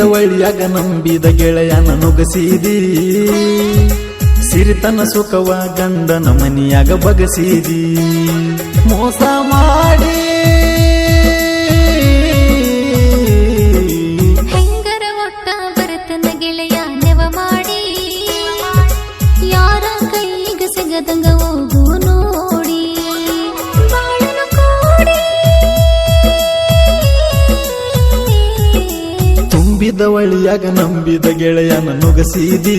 ತುಂಬಿದ ಒಳ್ಳಿಯಾಗ ನಂಬಿದ ಗೆಳೆಯನ ನುಗಸಿದಿ ಸಿರಿತನ ಸುಖವ ಗಂಡನ ಮನಿಯಾಗ ಬಗಸಿದಿ. ಮೋಸ ಮಾಡಿ ತುಂಬಿದ ಒಳಿಯಾಗ ನಂಬಿದ ಗೆಳೆಯನ ನುಗಸಿದೀ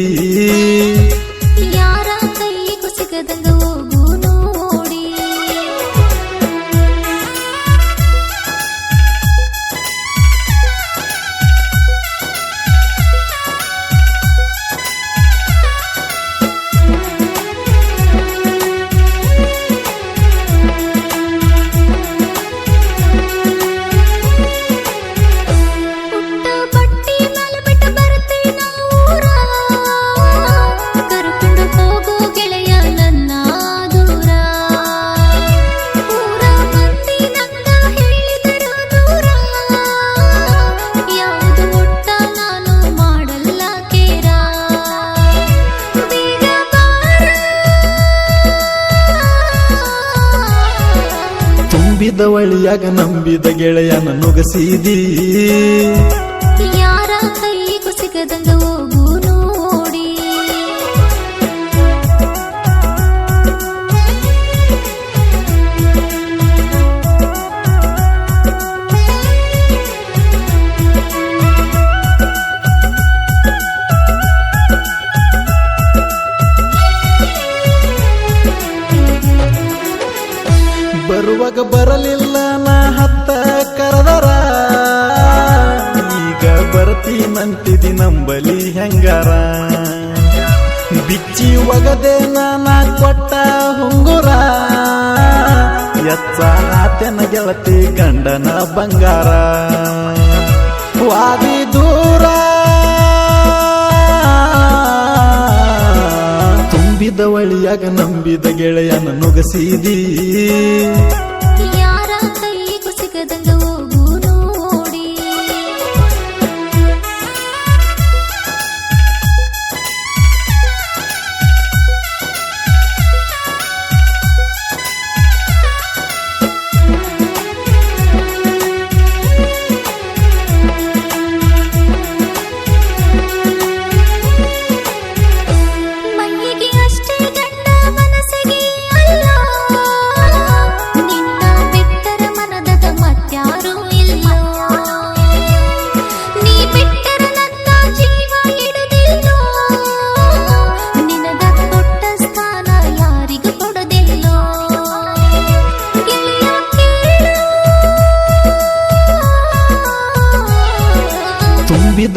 ಯಾರ ಕೈಗೂ ಸಿಗದಂಗ ಒಳಿಯಾಗ ನಂಬಿದ ಗೆಳೆಯನ ನುಗಸಿದಿ ಯಾರ ಕೈಗೂ ಸಿಗದಂಗ ಬರುವಾಗ ಬರಲಿಲ್ಲ ನಾ ಹತ್ತ ಕರೆದರ. ಈಗ ಬರ್ತೀನಂತಿದಿ ನಂಬಲಿ ಹೆಂಗಾರ. ಬಿಚ್ಚಿ ಒಗದೆ ನಾ ಕೊಟ್ಟ ಹುಂಗುರ. ಎತ್ತ ಆತನ ಗೆಳತಿ ಗಂಡನ ಬಂಗಾರ. ವಾದಿ ದೂರ ಒಳಿಯಾಗ ನಂಬಿದ ಗೆಳೆಯನ ನುಗಸಿದಿ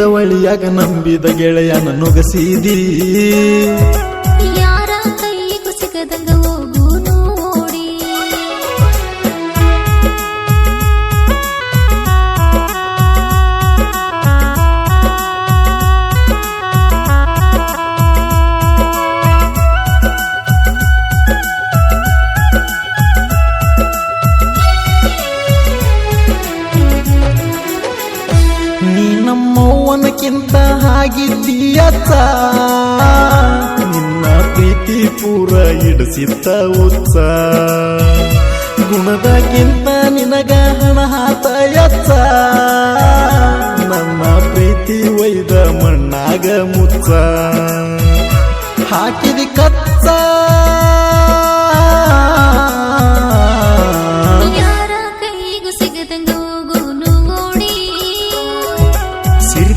ಒಳಿಯಾಗ ನಂಬಿದ ಗೆಳೆಯನ ನುಗಸಿದಿ. ಆಗಿದ್ದೀಯತ್ತ ನಿನ್ನ ಪ್ರೀತಿ ಪೂರ ಇಡಿಸಿತ್ತ ಉತ್ಸ ಗುಣದಾಗಿಂತ ನಿನಗ ಹಣ ಹಾತ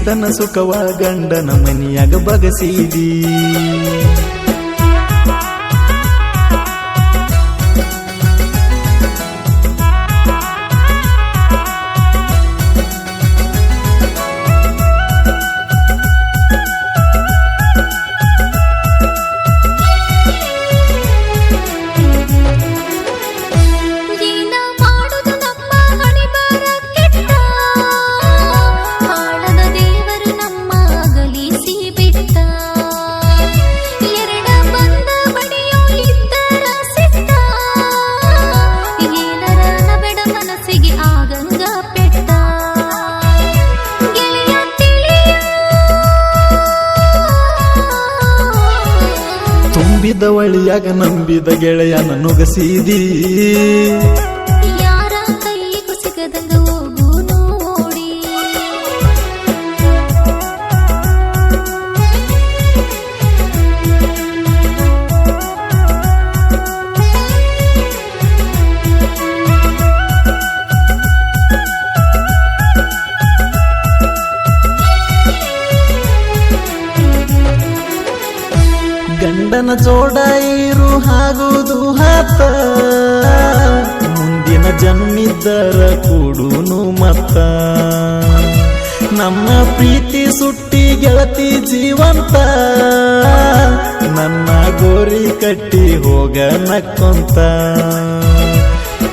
ಸಿರಿತನ ಸುಖವ ಗಂಡನ ಮನಿಯಾಗ ಬಗಸಿದಿ. ನಂಬಿದ ಒಳಿಯಾಗ ನಂಬಿದ ಗೆಳೆಯನ ನುಗಸಿದೀ. ಗಂಡನ ಜೋಡ ಇರು ಆಗುವುದು ಹತ್ತ ಮುಂದಿನ ಜನ್ಮಿದ್ದರ ಕೊಡುನು ಮತ್ತ. ನಮ್ಮ ಪ್ರೀತಿ ಸುಟ್ಟಿ ಗೆಳತಿ ಜೀವಂತ. ನನ್ನ ಗೋರಿ ಕಟ್ಟಿ ಹೋಗ ನಕ್ಕೊಂತ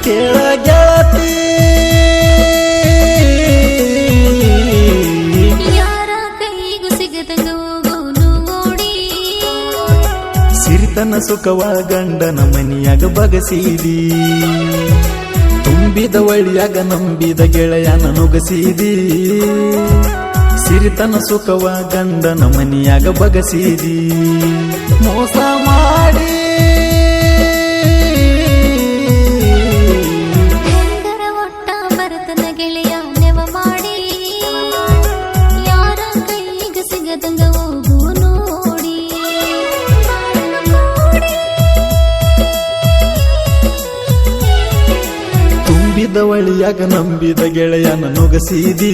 ಕೇಳ ಗೆಳತಿ ಸಿರಿತನ ಸುಖವ ಗಂಡನ ಮನಿಯಾಗ ಬಗಸಿದಿ. ತುಂಬಿದ ಒಳಿಯಾಗ ನಂಬಿದ ಗೆಳೆಯನ ನುಗಸಿದಿ. ಸಿರಿತನ ಸುಖವ ಗಂಡನ ಮನಿಯಾಗ ಬಗಸಿದಿ. ಮೋಸ ಮಾಡಿ. ಒಟ್ಟ ಗೆಳೆಯ ನೆವ ಮಾಡಿ. ಒಳಿಯಾಗ ನಂಬಿದ ಗೆಳೆಯನ ನುಗಸಿದಿ